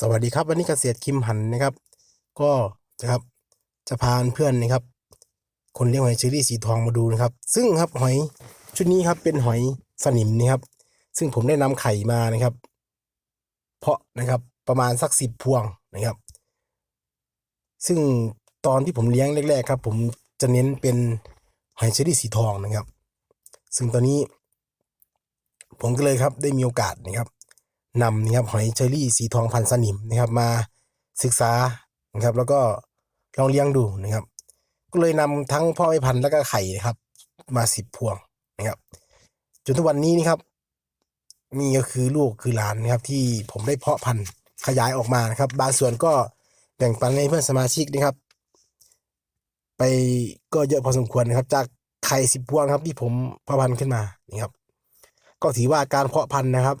สวัสดีครับ วันนี้เกษตรคิมหันนะครับ ก็นะครับจะพาเพื่อนนะครับ คนเลี้ยงหอยเชอรี่สีทองมาดูนะครับ ซึ่งครับหอยชุดนี้ครับเป็นหอยสนิมนะครับ ซึ่งผมได้นำไข่มานะครับ เพาะนะครับประมาณสักสิบพวงนะครับ ซึ่งตอนที่ผมเลี้ยงแรกๆครับ ผมจะเน้นเป็นหอยเชอรี่สีทองนะครับ ซึ่งตอนนี้ ผมก็เลยครับได้มีโอกาสนะครับ นำนะครับหอยเชอรี่สีทองพันสนิมนะครับมาศึกษานะครับ แล้วก็ลองเลี้ยงดูนะครับ ก็เลยนำทั้งพ่อแม่พันธุ์แล้วก็ไข่นะครับ มาสิบพวงนะครับ จนทุกวันนี้นี่ครับนี่ก็คือลูกคือหลานนะครับ ที่ผมได้เพาะพันธุ์ขยายออกมานะครับ บางส่วนก็แบ่งปันให้เพื่อนสมาชิกนะครับ ไปก็เยอะพอสมควรนะครับ จากไข่สิบพวงครับที่ผมเพาะพันธุ์ขึ้นมานี่ครับ ก็ถือว่าการเพาะพันธุ์นะครับ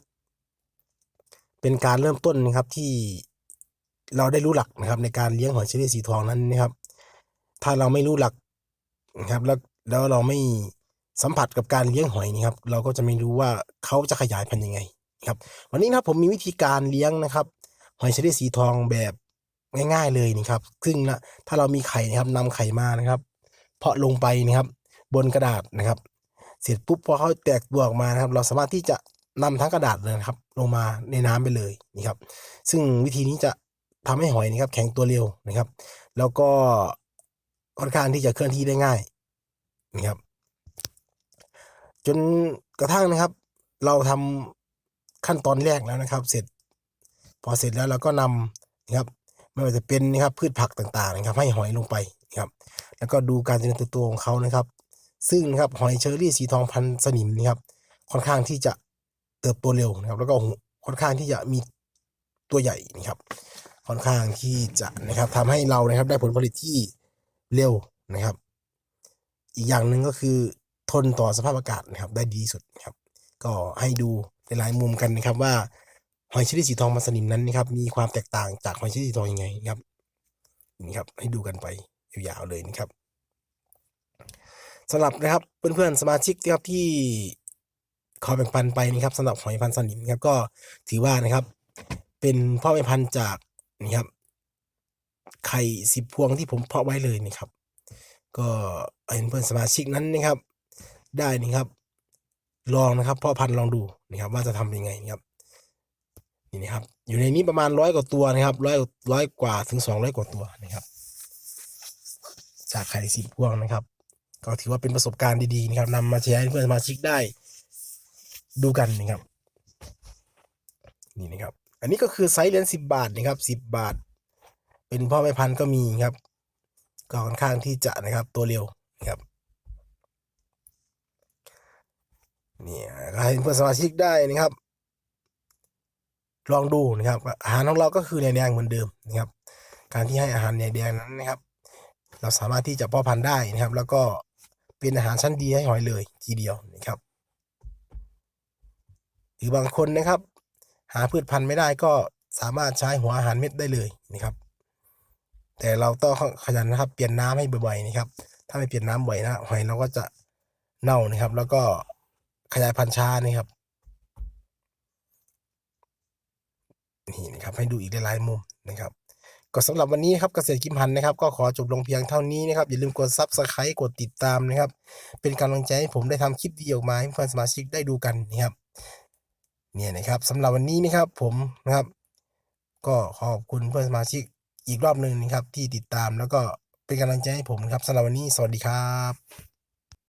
เป็นการเริ่มต้นนะครับที่เราได้รู้หลักนะครับ ในการเลี้ยงหอยเชอรี่สีทองนั้นนะครับ ถ้าเราไม่รู้หลักนะครับ แล้วแล้วเราไม่สัมผัสกับการเลี้ยงหอยนี่ครับเราก็จะไม่รู้ว่าเขาจะขยายพันธุ์ยังไงครับวันนี้นะครับผมมีวิธีการเลี้ยงนะครับหอยเชอรี่สีทองแบบง่ายๆเลยนี่ครับ ซึ่งนะถ้าเรามีไข่นะครับนำไข่มานะครับ เพาะลงไปนะครับ บนกระดาษนะครับ เสร็จปุ๊บพอเขาแตกตัวออกมานะครับ เราสามารถที่จะ นำทั้งกระดาษเลยนะครับ ลงมาในน้ำไปเลยนี่ครับ ซึ่งวิธีนี้จะทำให้หอยนะครับ แข็งตัวเร็วนะครับ แล้วก็ค่อนข้างที่จะเคลื่อนที่ได้ง่ายนะครับ จนกระทั่งนะครับ เราทำขั้นตอนแรกแล้วนะครับ เสร็จ พอเสร็จแล้วเราก็นำนะครับไม่ว่าจะเป็นนะครับพืชผักต่างๆนะครับ ให้หอยลงไปนะครับ แล้วก็ดูการเจริญเติบโตของเขานะครับ ซึ่งนะครับหอยเชอรี่สีทองพันสนิมนะครับ ค่อนข้างที่จะ เติบโตเร็วนะครับ แล้วก็ค่อนข้างที่จะมีตัวใหญ่นะครับ ค่อนข้างที่จะนะครับทำให้เรานะครับได้ผลผลิตที่เร็วนะครับ อีกอย่างหนึ่งก็คือทนต่อสภาพอากาศนะครับ ได้ดีสุดนะครับ ก็ให้ดูในหลายมุมกันนะครับว่าหอยเชอรี่สีทองพันธุ์สนิมนั้นนะครับมีความแตกต่างจากหอยเชอรี่สีทองยังไงนะครับนี่ครับให้ดูกันไปยาวๆเลยนะครับสำหรับนะครับเพื่อนๆสมาชิกนะครับที่ ขอแบ่งปันไปนะครับสำหรับหอยพันธุ์สนิมครับก็ถือว่านะครับ เป็นพ่อแม่พันธุ์จากนี่ครับไข่สิบพวงที่ผมเพาะไว้เลยนะครับ ก็ให้เพื่อนสมาชิกนั้นนะครับ ได้นะครับ ลองนะครับพ่อพันธุ์ลองดูนะครับ ว่าจะทำยังไงนะครับนี่นะครับ อยู่ในนี้ประมาณร้อยกว่าตัวนะครับร้อยร้อยกว่าถึงสองร้อยกว่าตัวนะครับ จากไข่สิบพวงนะครับ ก็ถือว่าเป็นประสบการณ์ดีๆนะครับนำมาแชร์ให้เพื่อนสมาชิกได้ ดูกันนะครับ นี่นะครับ อันนี้ก็คือไซส์เหรียญสิบบาทนะครับสิบบาท เป็นพ่อแม่พันธุ์ก็มีครับ ก็ค่อนข้างที่จะนะครับ ตัวเร็วนะครับนี่ก็ให้เพื่อนสมาชิกได้นะครับ ลองดูนะครับ อาหารของเราก็คือแหนแดงเหมือนเดิมนะครับ การที่ให้อาหารแหนแดงนั้นนะครับ เราสามารถที่จะพ่อพันธุ์ได้นะครับ แล้วก็เป็นอาหารชั้นดีให้หอยเลยทีเดียวนะครับ หรือบางคนนะครับ หาพืชพันธุ์ไม่ได้ก็สามารถใช้หัวอาหารเม็ดได้เลยนะครับ แต่เราต้องขยันนะครับ เปลี่ยนน้ำให้บ่อยๆนะครับ ถ้าไม่เปลี่ยนน้ำบ่อยนะหอยเราก็จะเน่านะครับ แล้วก็ขยายพันธุ์ช้านะครับนี่นะครับให้ดูอีกหลายๆมุมนะครับ ก็สำหรับวันนี้ครับเกษตรกิมหันนะครับ ก็ขอจบลงเพียงเท่านี้นะครับ อย่าลืมกดซับสไครต์กดติดตามนะครับ เป็นกำลังใจให้ผมได้ทำคลิปดีออกมาให้เพื่อนสมาชิกได้ดูกันนะครับ เนี่ยนะครับสำหรับวันนี้นะครับผมนะครับ ก็ขอบคุณเพื่อนสมาชิกอีกรอบหนึ่งนะครับที่ติดตามแล้วก็เป็นกำลังใจให้ผมนะครับสำหรับวันนี้สวัสดีครับ